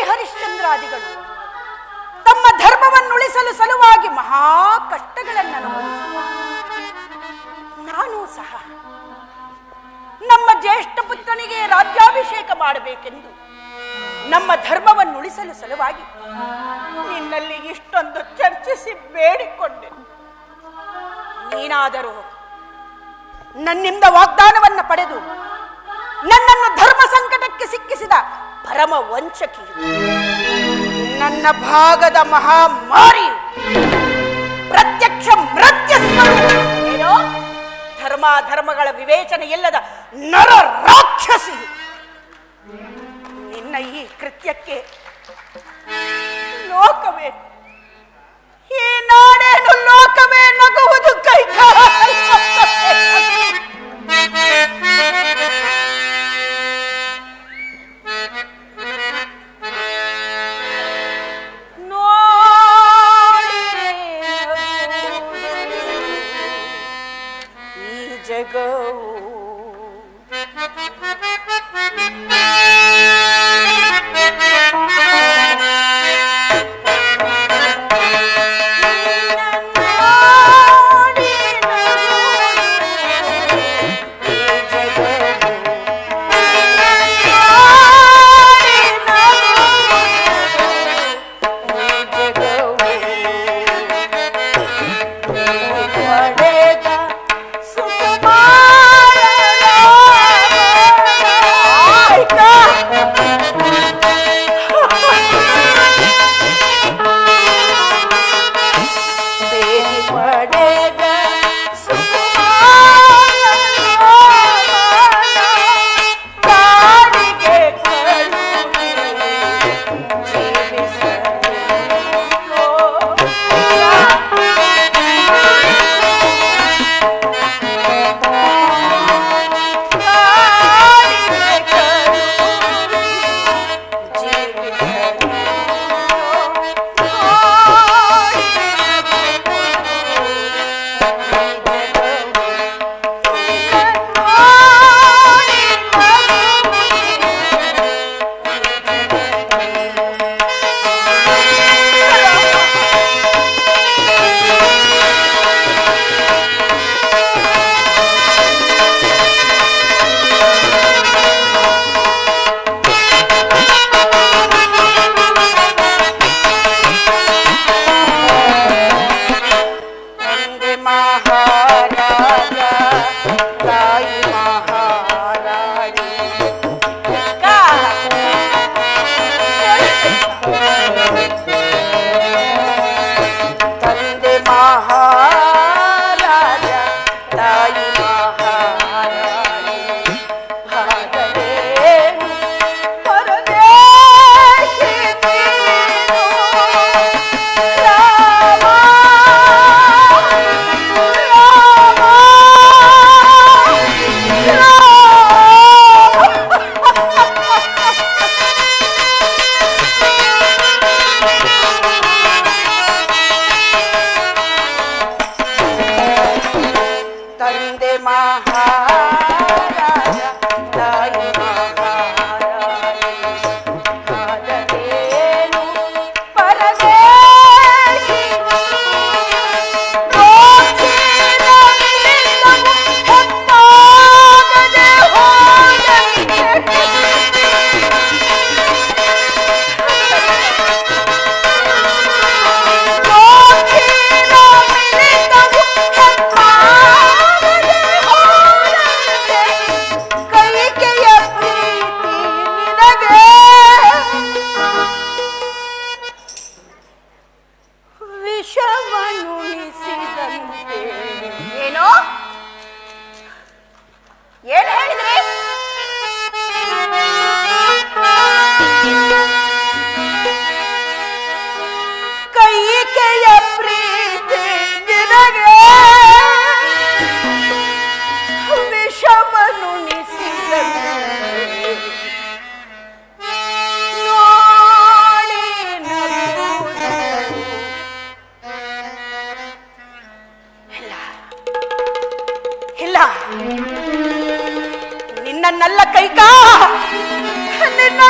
ಹುಲಿ ಹರಿಶ್ಚಂದ್ರಾದಿಗಳು. ತಮ್ಮ ಧರ್ಮವನ್ನು ಉಳಿಸಲು ಸಲುವಾಗಿ ಮಹಾ ಕಷ್ಟಗಳನ್ನು ಅನುಭವಿಸಿದರು ನಾನು ಸಹ ನಮ್ಮ ಜ್ಯೇಷ್ಠ ಪುತ್ರನಿಗೆ ರಾಜ್ಯಾಭಿಷೇಕ ಮಾಡಬೇಕೆಂದು ನಮ್ಮ ಧರ್ಮವನ್ನು ಉಳಿಸಲು ಸಲುವಾಗಿ ನಿನ್ನಲ್ಲಿ ಇಷ್ಟೊಂದು ಚರ್ಚಿಸಿ ಬೇಡಿಕೊಂಡೆ. ನೀನಾದರೂ ನನ್ನಿಂದ ವಾಗ್ದಾನವನ್ನು ಪಡೆದು ನನ್ನನ್ನು ಧರ್ಮ ಸಂಕಟಕ್ಕೆ ಸಿಕ್ಕಿಸಿದ ಪರಮ ವಂಚಕಿಯು. ನನ್ನ ಭಾಗದ ಮಹಾಮಾರಿ ಪ್ರತ್ಯಕ್ಷ ಮೃತ್ಯ ಏನೋ ಧರ್ಮ ಧರ್ಮಗಳ ವಿವೇಚನೆ ಇಲ್ಲದ ನರ ರಾಕ್ಷಸಿ ನಿನ್ನ ಈ ಕೃತ್ಯಕ್ಕೆ ಲೋಕವೇ ನಾಡೇನು वंदे महा ಏನು? ಏನು ಹೇಳಿದ್ರಿ? ನನ್ನ ಕೈಗ ನಿನ್ನ